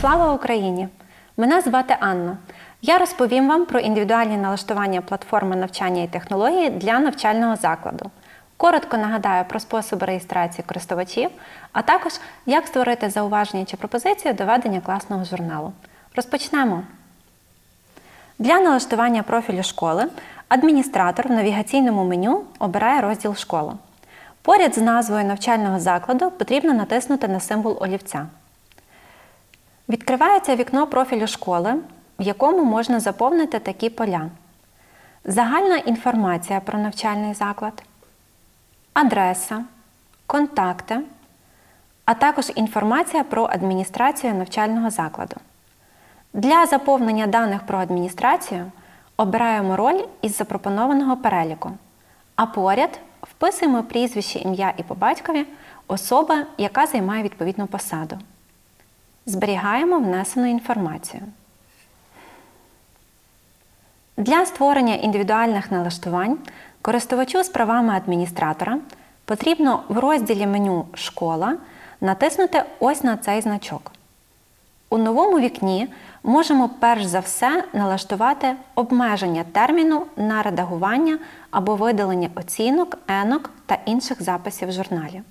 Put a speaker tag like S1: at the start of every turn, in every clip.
S1: Слава Україні! Мене звати Анна. Я розповім вам про індивідуальні налаштування платформи навчання і технології для навчального закладу. Коротко нагадаю про способи реєстрації користувачів, а також як створити зауваження чи пропозицію до ведення класного журналу. Розпочнемо. Для налаштування профілю школи адміністратор в навігаційному меню обирає розділ Школа. Поряд з назвою навчального закладу потрібно натиснути на символ олівця. Відкривається вікно профілю школи, в якому можна заповнити такі поля: загальна інформація про навчальний заклад, адреса, контакти, а також інформація про адміністрацію навчального закладу. Для заповнення даних про адміністрацію обираємо роль із запропонованого переліку, а поряд вписуємо прізвище, ім'я і по батькові особи, яка займає відповідну посаду. Зберігаємо внесену інформацію. Для створення індивідуальних налаштувань користувачу з правами адміністратора потрібно в розділі меню Школа натиснути ось на цей значок. У новому вікні можемо перш за все налаштувати обмеження терміну на редагування або видалення оцінок, енок та інших записів в журналі.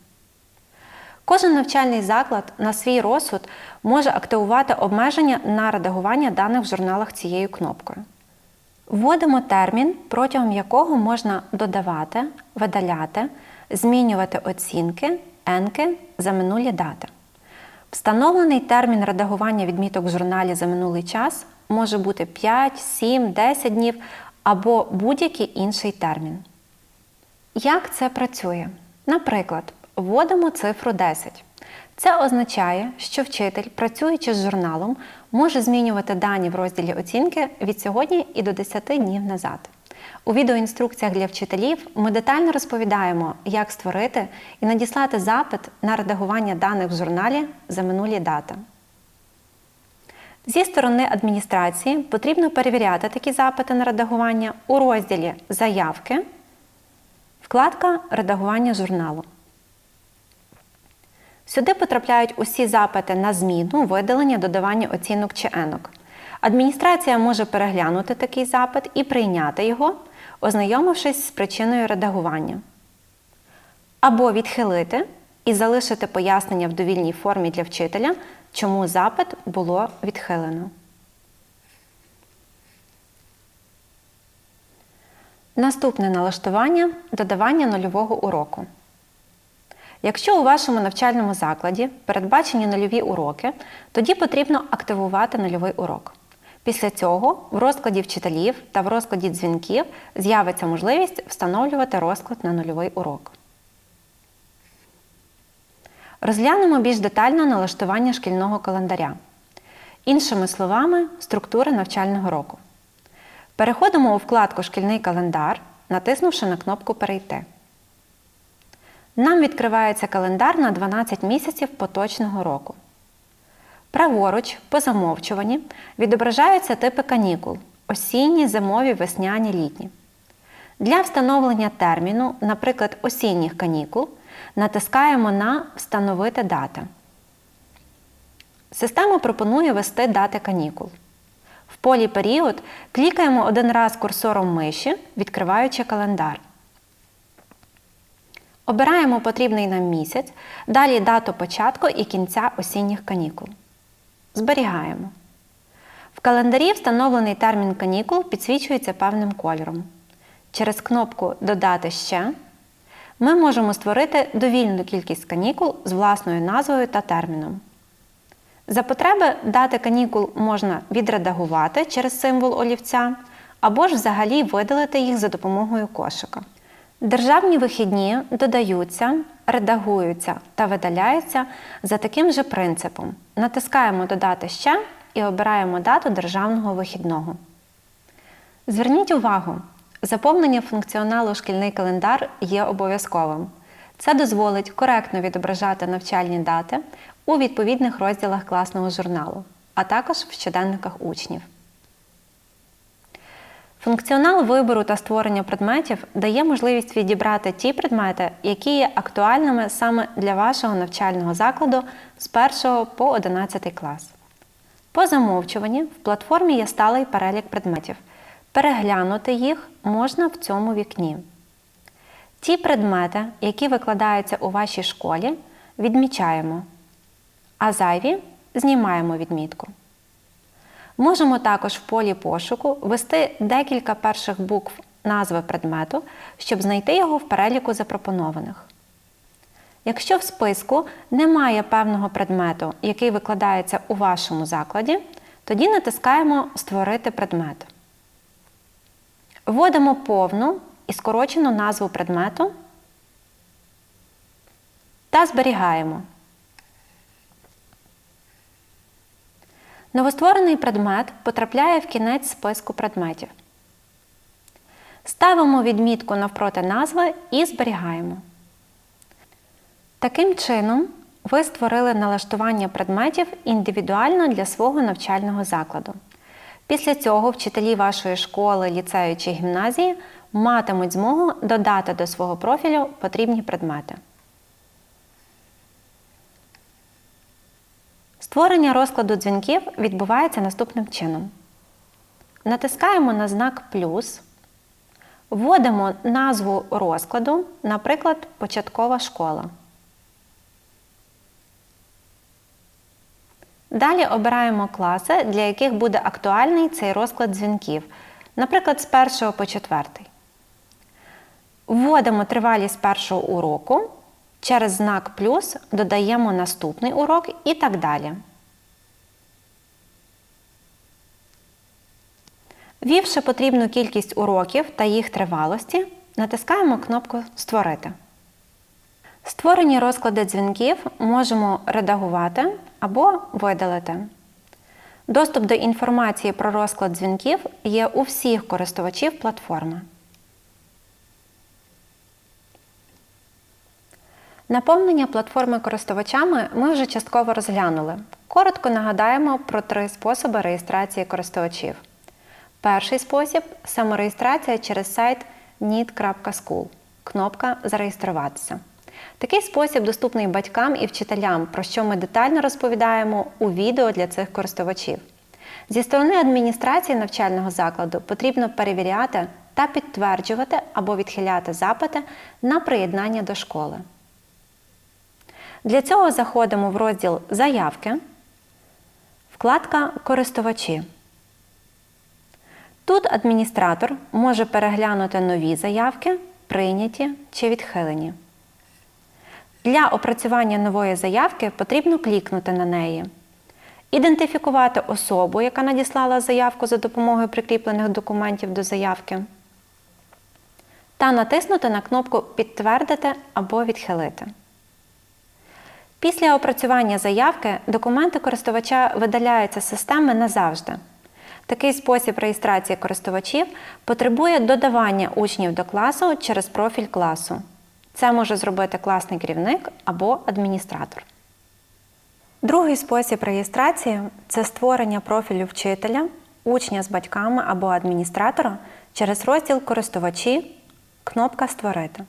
S1: Кожен навчальний заклад на свій розсуд може активувати обмеження на редагування даних в журналах цією кнопкою. Вводимо термін, протягом якого можна додавати, видаляти, змінювати оцінки, енки за минулі дати. Встановлений термін редагування відміток в журналі за минулий час може бути 5, 7, 10 днів або будь-який інший термін. Як це працює? Наприклад, вводимо цифру 10. Це означає, що вчитель, працюючи з журналом, може змінювати дані в розділі оцінки від сьогодні і до 10 днів назад. У відеоінструкціях для вчителів ми детально розповідаємо, як створити і надіслати запит на редагування даних в журналі за минулі дати. Зі сторони адміністрації потрібно перевіряти такі запити на редагування у розділі Заявки, вкладка Редагування журналу. Сюди потрапляють усі запити на зміну, видалення, додавання оцінок чи енок. Адміністрація може переглянути такий запит і прийняти його, ознайомившись з причиною редагування. Або відхилити і залишити пояснення в довільній формі для вчителя, чому запит було відхилено. Наступне налаштування додавання нульового уроку. Якщо у вашому навчальному закладі передбачені нульові уроки, тоді потрібно активувати нульовий урок. Після цього в розкладі вчителів та в розкладі дзвінків з'явиться можливість встановлювати розклад на нульовий урок. Розглянемо більш детально налаштування шкільного календаря. Іншими словами, структури навчального року. Переходимо у вкладку Шкільний календар, натиснувши на кнопку Перейти. Нам відкривається календар на 12 місяців поточного року. Праворуч, по замовчуванні, відображаються типи канікул осінні, зимові, весняні, літні. Для встановлення терміну, наприклад, осінніх канікул, натискаємо на Встановити дати. Система пропонує ввести дати канікул. В полі Період клікаємо один раз курсором миші, відкриваючи календар. Обираємо потрібний нам місяць, далі дату початку і кінця осінніх канікул. Зберігаємо. В календарі встановлений термін канікул підсвічується певним кольором. Через кнопку Додати ще ми можемо створити довільну кількість канікул з власною назвою та терміном. За потреби дати канікул можна відредагувати через символ олівця або ж взагалі видалити їх за допомогою кошика. Державні вихідні додаються, редагуються та видаляються за таким же принципом. Натискаємо Додати ще і обираємо дату державного вихідного. Зверніть увагу, заповнення функціоналу шкільний календар є обов'язковим. Це дозволить коректно відображати навчальні дати у відповідних розділах класного журналу, а також в щоденниках учнів. Функціонал вибору та створення предметів дає можливість відібрати ті предмети, які є актуальними саме для вашого навчального закладу з 1 по 11 клас. По замовчуванні в платформі є сталий перелік предметів. Переглянути їх можна в цьому вікні. Ті предмети, які викладаються у вашій школі, відмічаємо, а зайві знімаємо відмітку. Можемо також в полі пошуку ввести декілька перших букв назви предмету, щоб знайти його в переліку запропонованих. Якщо в списку немає певного предмету, який викладається у вашому закладі, тоді натискаємо Створити предмет. Вводимо повну і скорочену назву предмету та зберігаємо. Новостворений предмет потрапляє в кінець списку предметів. Ставимо відмітку навпроти назви і зберігаємо. Таким чином, ви створили налаштування предметів індивідуально для свого навчального закладу. Після цього вчителі вашої школи, ліцею чи гімназії матимуть змогу додати до свого профілю потрібні предмети. Створення розкладу дзвінків відбувається наступним чином. Натискаємо на знак плюс, вводимо назву розкладу, наприклад, початкова школа. Далі обираємо класи, для яких буде актуальний цей розклад дзвінків, наприклад, з 1 по 4. Вводимо тривалість першого уроку, через знак плюс додаємо наступний урок і так далі. Ввівши потрібну кількість уроків та їх тривалості, натискаємо кнопку Створити. Створені розклади дзвінків можемо редагувати або видалити. Доступ до інформації про розклад дзвінків є у всіх користувачів платформи. Наповнення платформи користувачами ми вже частково розглянули. Коротко нагадаємо про три способи реєстрації користувачів. Перший спосіб самореєстрація через сайт need.school. Кнопка Зареєструватися. Такий спосіб доступний батькам і вчителям, про що ми детально розповідаємо у відео для цих користувачів. Зі сторони адміністрації навчального закладу потрібно перевіряти та підтверджувати або відхиляти запити на приєднання до школи. Для цього заходимо в розділ Заявки, вкладка Користувачі. Тут адміністратор може переглянути нові заявки, прийняті чи відхилені. Для опрацювання нової заявки потрібно клікнути на неї, ідентифікувати особу, яка надіслала заявку за допомогою прикріплених документів до заявки, та натиснути на кнопку Підтвердити або відхилити. Після опрацювання заявки документи користувача видаляються з системи назавжди. Такий спосіб реєстрації користувачів потребує додавання учнів до класу через профіль класу. Це може зробити класний керівник або адміністратор. Другий спосіб реєстрації це створення профілю вчителя, учня з батьками або адміністратора через розділ Користувачі, кнопка Створити.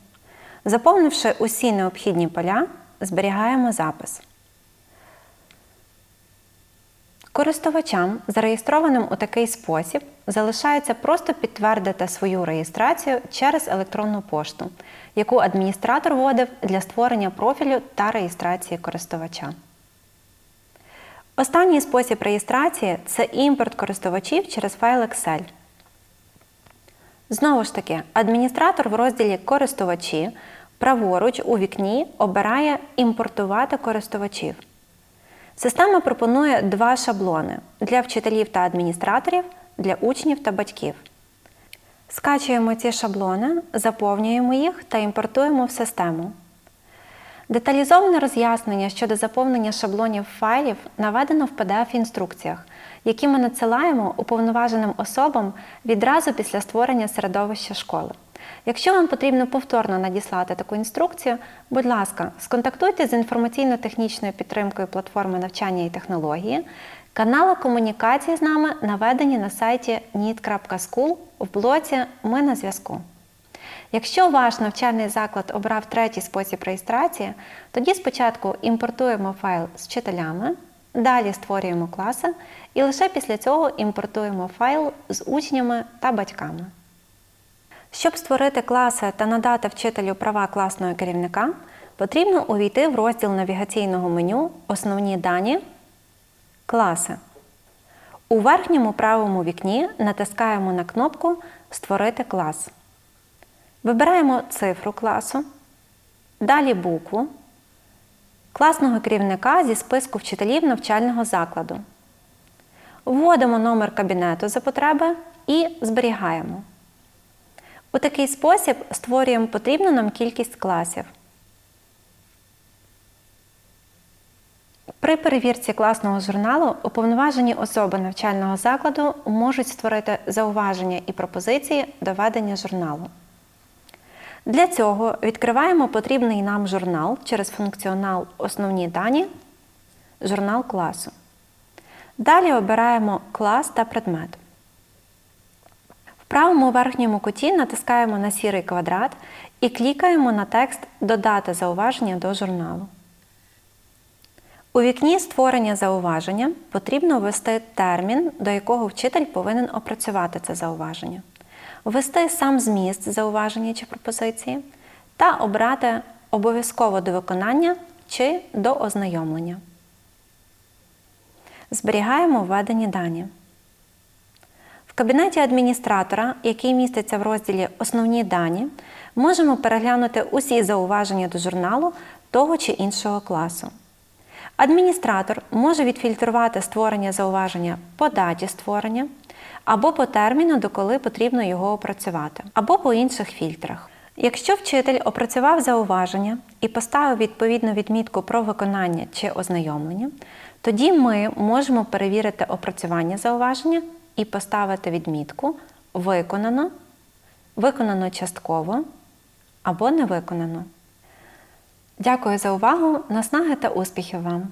S1: Заповнивши усі необхідні поля, зберігаємо запис. Користувачам, зареєстрованим у такий спосіб, залишається просто підтвердити свою реєстрацію через електронну пошту, яку адміністратор вводив для створення профілю та реєстрації користувача. Останній спосіб реєстрації це імпорт користувачів через файл Excel. Знову ж таки, адміністратор в розділі Користувачі праворуч у вікні обирає Імпортувати користувачів. Система пропонує два шаблони для вчителів та адміністраторів, для учнів та батьків. Скачуємо ці шаблони, заповнюємо їх та імпортуємо в систему. Деталізоване роз'яснення щодо заповнення шаблонів файлів наведено в PDF-інструкціях, які ми надсилаємо уповноваженим особам відразу після створення середовища школи. Якщо вам потрібно повторно надіслати таку інструкцію, будь ласка, сконтактуйте з інформаційно-технічною підтримкою платформи навчання і технології. Канали комунікації з нами наведені на сайті nit.school в блоці Ми на зв'язку. Якщо ваш навчальний заклад обрав третій спосіб реєстрації, тоді спочатку імпортуємо файл з вчителями, Далі створюємо класи і лише після цього імпортуємо файл з учнями та батьками. Щоб створити класи та надати вчителю права класного керівника, потрібно увійти в розділ навігаційного меню Основні дані Класи. У верхньому правому вікні натискаємо на кнопку Створити клас. Вибираємо цифру класу, далі букву, класного керівника зі списку вчителів навчального закладу. Вводимо номер кабінету за потреби і зберігаємо. У такий спосіб створюємо потрібну нам кількість класів. При перевірці класного журналу уповноважені особи навчального закладу можуть створити зауваження і пропозиції до ведення журналу. Для цього відкриваємо потрібний нам журнал через функціонал Основні дані, журнал класу. Далі обираємо клас та предмет. Правому верхньому куті натискаємо на сірий квадрат і клікаємо на текст Додати зауваження до журналу. У вікні створення зауваження потрібно ввести термін, до якого вчитель повинен опрацювати це зауваження, ввести сам зміст зауваження чи пропозиції та обрати обов'язково до виконання чи до ознайомлення. Зберігаємо введені дані. Кабінеті адміністратора, який міститься в розділі Основні дані, можемо переглянути усі зауваження до журналу того чи іншого класу. Адміністратор може відфільтрувати створення зауваження по даті створення, або по терміну, доколи потрібно його опрацювати, або по інших фільтрах. Якщо вчитель опрацював зауваження і поставив відповідну відмітку про виконання чи ознайомлення, тоді ми можемо перевірити опрацювання зауваження і поставити відмітку Виконано, виконано частково або не виконано. Дякую за увагу, наснаги та успіхів вам!